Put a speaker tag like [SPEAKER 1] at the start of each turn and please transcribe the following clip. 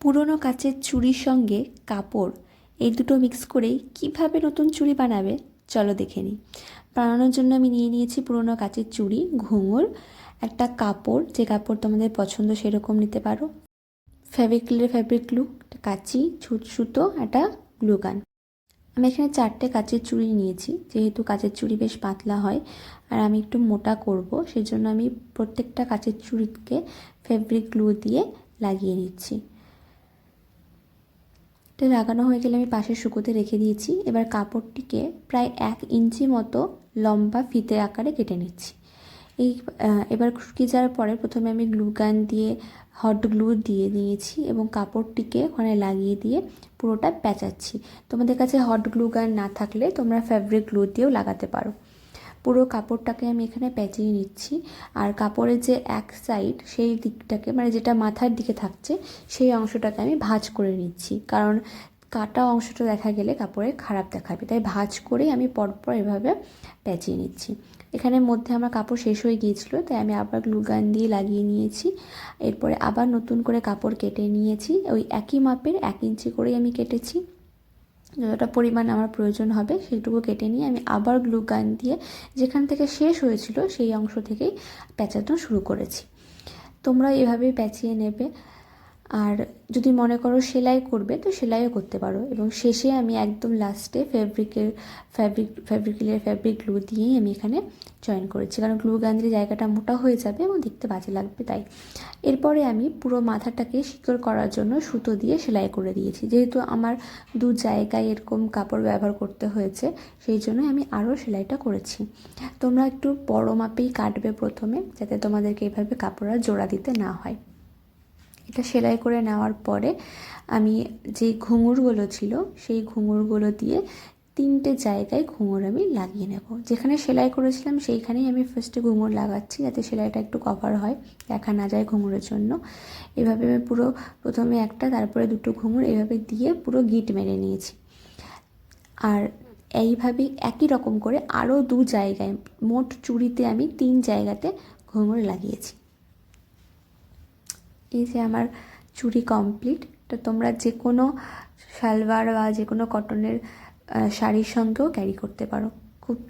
[SPEAKER 1] পুরনো কাচের চুড়ির সঙ্গে কাপড়, এই দুটো মিক্স করেই কীভাবে নতুন চুড়ি বানাবে, চলো দেখে নিই। বানানোর জন্য আমি নিয়ে নিয়েছি পুরনো কাচের চুড়ি, ঘুঙুর, একটা কাপড়, যে কাপড় তোমাদের পছন্দ সেরকম নিতে পারো। ফ্যাব্রিক্লের ফ্যাব্রিক গ্লু কাঁচি সুতো, একটা গ্লু গান আমি এখানে চারটে কাচের চুড়ি নিয়েছি, যেহেতু কাচের চুড়ি বেশ পাতলা হয়, আর আমি একটু মোটা করব, সেজন্য আমি প্রত্যেকটা কাচের চুড়িকে ফেব্রিক গ্লু দিয়ে লাগিয়ে নিচ্ছি। এটা লাগানো হয়ে গেলে আমি পাশে শুকোতে রেখে দিয়েছি। এবার কাপড়টিকে প্রায় এক ইঞ্চি মতো লম্বা ফিতে আকারে কেটে নিচ্ছি। এই এবার শুকিয়ে যাওয়ার পরে প্রথমে আমি গ্লু গান দিয়ে, হট গ্লু দিয়ে নিয়েছি এবং কাপড়টিকে ওখানে লাগিয়ে দিয়ে পুরোটা প্যাঁচাচ্ছি। তোমাদের কাছে হট গ্লু গান না থাকলে তোমরা ফ্যাব্রিক গ্লু দিয়েও লাগাতে পারো। পুরো কাপড়টাকে আমি এখানে প্যাঁচিয়ে নিচ্ছি। আর কাপড়ের যে এক সাইড সেই দিকটাকে মানে যেটা মাথার দিকে থাকছে, সেই অংশটাকে আমি ভাঁজ করে নিচ্ছি। কারণ কাটা অংশটা দেখা গেলে কাপড়ে খারাপ দেখাবে। তাই ভাঁজ করে আমি পরপর এভাবে প্যাঁচিয়ে নিচ্ছি। এখানে মধ্যে আমার কাপড় শেষ হয়ে গিয়েছিল, তাই আমি আবার গ্লুগান দিয়ে লাগিয়ে নিয়েছি। এরপরে আবার নতুন করে কাপড় কেটে নিয়েছি। ওই একই মাপের এক ইঞ্চি করেই আমি কেটেছি। যতটা পরিমাণ আমার প্রয়োজন হবে সেটুকু কেটে নিয়ে আমি আবার গ্লু গান দিয়ে যেখান থেকে শেষ হয়েছিল সেই অংশ থেকেই প্যাঁচানো শুরু করেছি। তোমরা এভাবেই প্যাঁচিয়ে নেবে। আর যদি মনে করো সেলাই করবে, তো সেলাইও করতে পারো। এবং শেষে আমি একদম লাস্টে ফেব্রিকের ফ্যাব্রিক ফ্যাব্রিকের ফ্যাব্রিক গ্লু দিয়েই আমি এখানে জয়েন করেছি। কারণ গ্লু গান দিলে জায়গাটা মোটা হয়ে যাবে এবং দেখতে বাজে লাগবে তাই। এরপরে আমি পুরো মাথাটাকে শিকড় করার জন্য সুতো দিয়ে সেলাই করে দিয়েছি। যেহেতু আমার দু জায়গায় এরকম কাপড় ব্যবহার করতে হয়েছে, সেই জন্য আমি আরও সেলাইটা করেছি। তোমরা একটু বড় মাপেই কাটবে প্রথমে, যাতে তোমাদেরকে এভাবে কাপড় আর জোড়া দিতে না হয়। এটা সেলাই করে নেওয়ার পরে আমি যে ঘুঙুরগুলো ছিল, সেই ঘুঙুরগুলো দিয়ে তিনটে জায়গায় ঘুঙুর আমি লাগিয়ে নেব। যেখানে সেলাই করেছিলাম, সেইখানেই আমি ফার্স্টে ঘুঙুর লাগাচ্ছি যাতে সেলাইটা একটু কভার হয়, দেখা না যায় ঘুঙুরের জন্য। এভাবে আমি পুরো প্রথমে একটা, তারপরে দুটো ঘুঙুর এভাবে দিয়ে পুরো গিট মেরে নিয়েছি। আর এইভাবেই একই রকম করে আরও দু জায়গায়, মোট চুড়িতে আমি তিন জায়গাতে ঘুঙুর লাগিয়েছি। এই যে আমার চুড়ি কমপ্লিট তো তোমরা যে কোনো সালোয়ার বা যে কোনো কটনের শাড়ির সঙ্গেও ক্যারি করতে পারো।